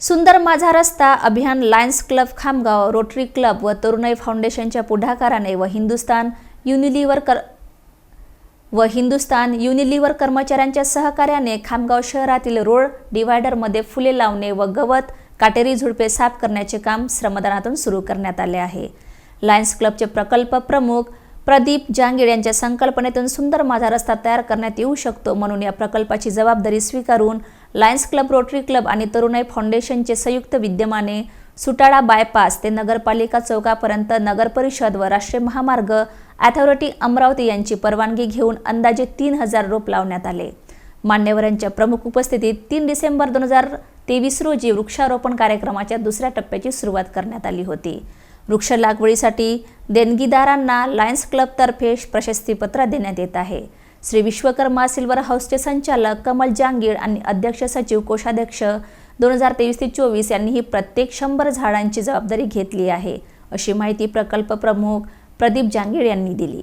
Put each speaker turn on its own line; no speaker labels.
सुंदर माझा रस्ता अभियान lions club Khamgaon rotary club व तरुणाई फाउंडेशनच्या पुढाकाराने व हिंदुस्तान युनिलिव्हर कर व हिंदुस्तान युनिलिव्हर कर्मचाऱ्यांच्या सहकार्याने खामगाव शहरातील रोड डिव्हायडरमध्ये फुले लावणे व गवत काटेरी झुडपे साफ करण्याचे काम श्रमदानातून सुरू करण्यात आले आहे. लायन्स क्लबचे प्रकल्प प्रमुख प्रदीप जांगीड यांच्या संकल्पनेतून सुंदर माझा रस्ता तयार करण्यात येऊ शकतो म्हणून या प्रकल्पाची जबाबदारी स्वीकारून लायन्स क्लब रोटरी क्लब आणि तरुणाई फाउंडेशनचे संयुक्त विद्यमाने सुटाळा बायपास ते नगरपालिका चौकापर्यंत नगरपरिषद व राष्ट्रीय महामार्ग अथॉरिटी अमरावती यांची परवानगी घेऊन अंदाजे तीन हजार रोप लावण्यात आले. मान्यवरांच्या प्रमुख उपस्थितीत तीन डिसेंबर दोन हजार तेवीस रोजी वृक्षारोपण कार्यक्रमाच्या दुसऱ्या टप्प्याची सुरुवात करण्यात आली होती. वृक्ष लागवडीसाठी देणगीदारांना लायन्स क्लबतर्फे प्रशस्तीपत्र देण्यात येत आहे. श्री विश्वकर्मा सिल्वर हाऊसचे संचालक कमल जांगीड आणि अध्यक्ष सचिव कोषाध्यक्ष दोन हजार तेवीस ते चोवीस यांनीही प्रत्येक शंभर झाडांची जबाबदारी घेतली आहे अशी माहिती प्रकल्प प्रमुख प्रदीप जांगीड यांनी दिली.